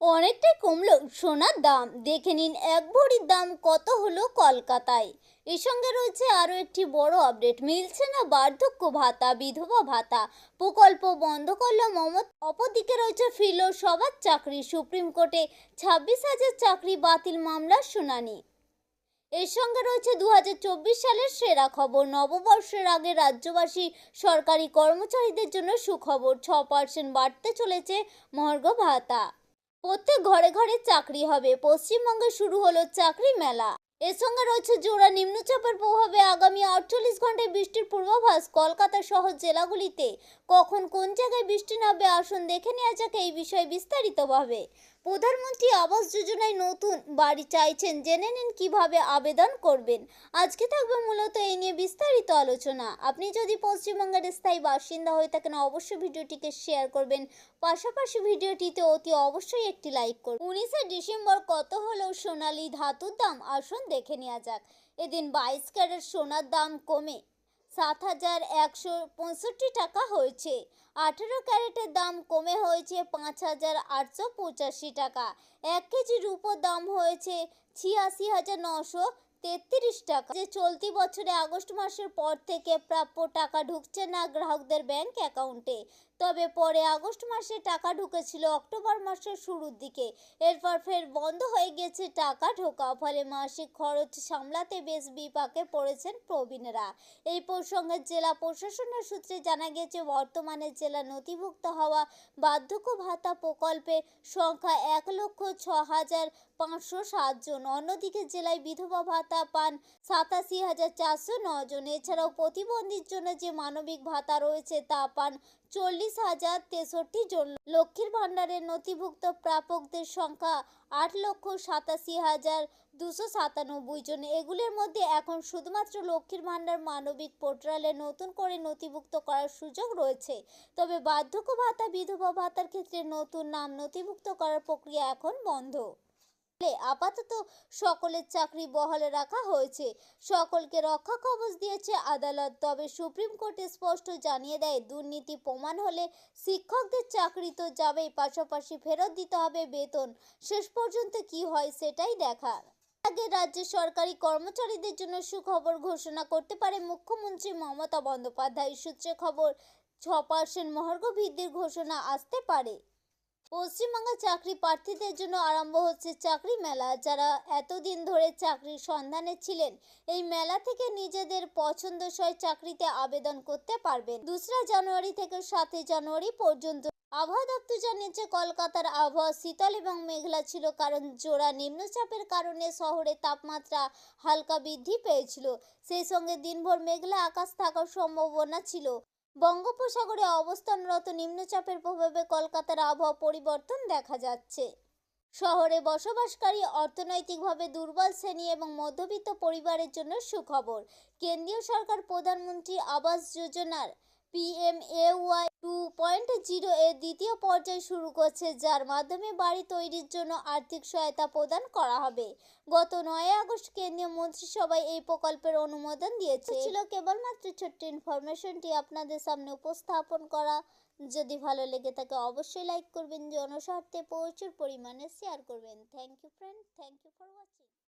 অনেকটাই কমলো। সোনার দাম। দেখে নিন, এক ভরির দাম কত হলো কলকাতায়? এর সঙ্গে রয়েছে আরও একটি বড় আপডেট। মিলছে না বার্ধক্য ভাতা, বিধবা ভাতা। প্রকল্প বন্ধ করল মমতা। অপরদিকে রয়েছে ফিরল সবার চাকরি। সুপ্রিম কোর্টে ছাব্বিশ হাজার চাকরি বাতিল মামলার শুনানি। এর সঙ্গে রয়েছে দু হাজার চব্বিশ সালের সেরা খবর। নববর্ষের আগে রাজ্যবাসী সরকারি কর্মচারীদের জন্য সুখবর। ছ পার্সেন্ট বাড়তে চলেছে মহার্ঘ ভাতা। প্রত্যেক ঘরে ঘরে চাকরি হবে। পশ্চিমবঙ্গে শুরু হলো চাকরি মেলা। এর সঙ্গে রয়েছে জোড়া নিম্নচাপের প্রভাবে আগামী আটচল্লিশ ঘন্টায় বৃষ্টির পূর্বাভাস কলকাতা সহ জেলাগুলিতে। কখন কোন জায়গায় বৃষ্টি নামবে আসুন দেখে নেওয়া যাক এই বিষয়ে বিস্তারিতভাবে। প্রধানমন্ত্রী আবাস যোজনায় নতুন বাড়ি চাইছেন। জেনে নিন কীভাবে আবেদন করবেন। আজকে থাকবে মূলত এই নিয়ে বিস্তারিত আলোচনা। আপনি যদি পশ্চিমবঙ্গের স্থায়ী বাসিন্দা হয়ে থাকেন, অবশ্যই ভিডিওটিকে শেয়ার করবেন। পাশাপাশি ভিডিওটিতে অতি অবশ্যই একটি লাইক করুন। উনিশে ডিসেম্বর কত হলো সোনালি ধাতুর দাম? আসুন দেখে নেওয়া যাক। এদিন বাইশ ক্যারেট সোনার দাম কমে। সাত হাজার একশো পঁয়ষট্টি টাকা হয়েছে। আঠেরো ক্যারেটের দাম কমে হয়েছে পাঁচ হাজার আটশো পঁচাশি টাকা। এক কেজি রূপোর দাম হয়েছে ছিয়াশি হাজার নশো তেত্রিশ টাকা। যে চলতি বছরে আগস্ট মাসের পর থেকে প্রাপ্য টাকা ঢুকছে না গ্রাহকদের ব্যাংক অ্যাকাউন্টে। তবে পরে আগস্ট মাসে টাকা ঢুকেছিল অক্টোবর মাসের শুরুর দিকে। এরপর ফের বন্ধ হয়ে গেছে টাকা ঢোকা ফলে মাসিক খরচ সামলাতে বেশ বিপাকে পড়েছেন প্রবীণরা। এই প্রসঙ্গে জেলা প্রশাসনের সূত্রে জানা গেছে, বর্তমানে জেলা নথিভুক্ত হওয়া বার্ধক্য ভাতা প্রকল্পে সংখ্যা এক লক্ষ ছ হাজার পাঁচশো সাতজন অন্যদিকে জেলায় বিধবা ভাতা পান। সাতাশি হাজার চারশো জন। এছাড়াও প্রতিবন্ধীর জন্য যে মানবিক ভাতা রয়েছে তা পান চল্লিশ হাজার তেষট্টি জন। লক্ষ্মীর ভাণ্ডারের নথিভুক্ত প্রাপকদের সংখ্যা আট লক্ষ সাতাশি হাজার দুশো সাতানব্বই জন। এগুলির মধ্যে এখন শুধুমাত্র লক্ষ্মীর ভাণ্ডার মানবিক পোর্টালে নতুন করে নথিভুক্ত করার সুযোগ রয়েছে। তবে বার্ধক্য ভাতা, বিধবা ভাতার ক্ষেত্রে নতুন নাম নথিভুক্ত করার প্রক্রিয়া এখন বন্ধ। আপাতত সকলের চাকরি বহালে রাখা হয়েছে। সকলকে রক্ষা কবচ দিয়েছে আদালত। তবে সুপ্রিম কোর্টে স্পষ্ট জানিয়ে দেয়, দুর্নীতি প্রমাণ হলে শিক্ষকদের চাকরি তো যাবেই, পাশাপাশি ফেরত দিতে হবে বেতন। শেষ পর্যন্ত কি হয় সেটাই দেখার। আগে রাজ্যের সরকারি কর্মচারীদের জন্য সুখবর ঘোষণা করতে পারে মুখ্যমন্ত্রী মমতা বন্দ্যোপাধ্যায়। সূত্রে খবর, ছ পার্সেন্ট মহার্ঘ বৃদ্ধির ঘোষণা আসতে পারে। পশ্চিমবঙ্গে চাকরি প্রার্থীদের জন্য আরম্ভ হচ্ছে চাকরি মেলা। যারা এতদিন ধরে চাকরির সন্ধানে ছিলেন, এই মেলা থেকে নিজেদের পছন্দসই চাকরিতে আবেদন করতে পারবেন। দোসরা জানুয়ারি থেকে সাতই জানুয়ারি পর্যন্ত আবহাওয়া দপ্তর জানিয়েছে, কলকাতার আবহাওয়া শীতল এবং মেঘলা ছিল কারণ জোড়া নিম্নচাপের কারণে শহরে তাপমাত্রা হালকা বৃদ্ধি পেয়েছিল। সেই সঙ্গে দিনভর মেঘলা আকাশ থাকার সম্ভাবনা ছিল। বঙ্গোপসাগরে অবস্থানরত নিম্নচাপের প্রভাবে কলকাতার আবহাওয়া পরিবর্তন দেখা যাচ্ছে। শহরে বসবাসকারী অর্থনৈতিকভাবে দুর্বল শ্রেণি এবং মধ্যবিত্ত পরিবারের জন্য সুখবর। কেন্দ্রীয় সরকার প্রধানমন্ত্রী আবাস যোজনার পিএমএওয়াই টু পয়েন্ট জিরো এর দ্বিতীয় পর্যায় শুরু করছে, যার মাধ্যমে বাড়ি তৈরির জন্য আর্থিক সহায়তা প্রদান করা হবে। গত নয় আগস্ট কেন্দ্রীয় মন্ত্রিসভায় এই প্রকল্পের অনুমোদন দিয়েছে। ছিল কেবলমাত্র ছোট্ট ইনফরমেশনটি আপনাদের সামনে উপস্থাপন করা। যদি ভালো লেগে থাকে, অবশ্যই লাইক করবেন। জনস্বার্থে প্রচুর পরিমাণে শেয়ার করবেন। Thank you friend thank you for watching